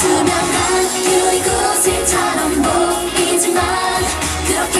투명한 유리구슬처럼 보이지만 그렇게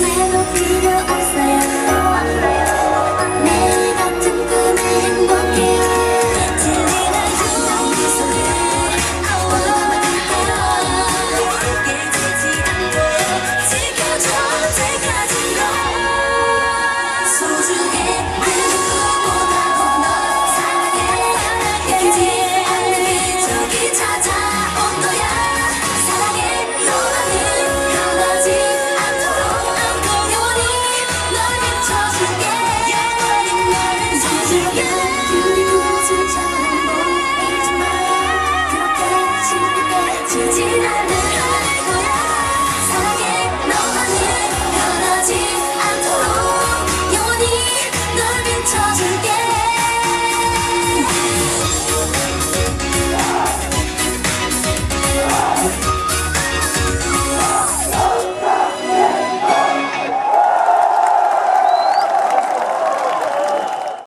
melody no